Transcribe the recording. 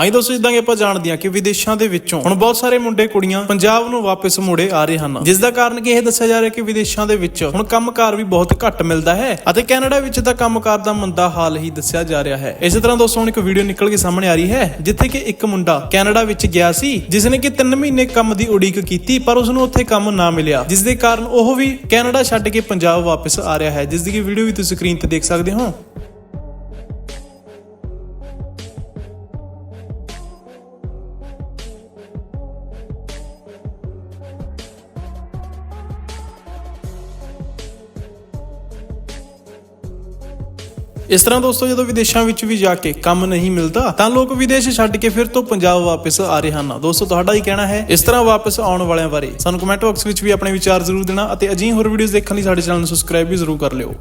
ਹਾਂਜੀ ਦੋਸਤੋ ਜਿੱਦਾਂ ਕਿ ਆਪਾਂ ਜਾਣਦੇ ਹਾਂ ਕਿ ਵਿਦੇਸ਼ਾਂ ਦੇ ਵਿੱਚੋਂ ਹੁਣ ਬਹੁਤ ਸਾਰੇ ਮੁੰਡੇ ਕੁੜੀਆਂ ਪੰਜਾਬ ਨੂੰ ਵਾਪਸ ਮੁੜੇ ਆ ਰਹੇ ਹਨ। ਜਿਸ ਦਾ ਕਾਰਨ ਕਿ ਇਹ ਦੱਸਿਆ ਜਾ ਰਿਹਾ ਕਿ ਵਿਦੇਸ਼ਾਂ ਦੇ ਵਿੱਚ ਹੁਣ ਕੰਮਕਾਰ ਵੀ ਬਹੁਤ ਘੱਟ ਮਿਲਦਾ ਹੈ ਅਤੇ ਕੈਨੇਡਾ ਵਿੱਚ ਤਾਂ ਕੰਮਕਾਰ ਦਾ ਮੰਦਾ ਹਾਲ ਹੀ ਦੱਸਿਆ ਜਾ ਰਿਹਾ ਹੈ। ਇਸੇ ਤਰ੍ਹਾਂ ਦੋਸਤੋ, ਹੁਣ ਇੱਕ ਵੀਡੀਓ ਨਿਕਲ ਕੇ ਸਾਹਮਣੇ ਆ ਰਹੀ ਹੈ, ਜਿੱਥੇ ਕਿ ਇੱਕ ਮੁੰਡਾ ਕੈਨੇਡਾ ਵਿੱਚ ਗਿਆ ਸੀ ਜਿਸ ਨੇ ਕਿ 3 ਮਹੀਨੇ ਕੰਮ ਦੀ ਉਡੀਕ ਕੀਤੀ, ਪਰ ਉਸ ਨੂੰ ਉੱਥੇ ਕੰਮ ਨਾ ਮਿਲਿਆ ਜਿਸ ਦੇ ਕਾਰਨ ਉਹ ਵੀ ਕੈਨੇਡਾ ਛੱਡ ਕੇ ਪੰਜਾਬ ਵਾਪਸ ਆ ਰਿਹਾ ਹੈ। ਜਿਸ ਦੀ ਕਿ ਵੀਡੀਓ ਵੀ ਤੁਸੀਂ ਸਕਰੀਨ ਤੇ ਦੇਖ ਸਕਦੇ ਹੋ। ਇਸ ਤਰ੍ਹਾਂ ਦੋਸਤੋ, ਜਦੋਂ ਵਿਦੇਸ਼ਾਂ ਵਿੱਚ ਵੀ ਜਾ ਕੇ ਕੰਮ ਨਹੀਂ ਮਿਲਦਾ, ਤਾਂ ਲੋਕ ਵਿਦੇਸ਼ ਛੱਡ ਕੇ ਫਿਰ ਤੋਂ ਪੰਜਾਬ ਵਾਪਸ ਆ ਰਹੇ ਹਨ। ਦੋਸਤੋ, ਤੁਹਾਡਾ ਹੀ ਕਹਿਣਾ ਹੈ, ਇਸ ਤਰ੍ਹਾਂ ਵਾਪਸ ਆਉਣ ਵਾਲਿਆਂ ਬਾਰੇ ਸਾਨੂੰ ਕਮੈਂਟ ਬਾਕਸ ਵਿੱਚ ਵੀ ਆਪਣੇ ਵਿਚਾਰ ਜ਼ਰੂਰ ਦੇਣਾ ਅਤੇ ਅਜਿਹੀ ਹੋਰ ਵੀਡੀਓਜ਼ ਦੇਖਣ ਲਈ ਸਾਡੇ ਚੈਨਲ ਨੂੰ ਸਬਸਕ੍ਰਾਈਬ ਵੀ ਜ਼ਰੂਰ ਕਰ ਲਿਓ।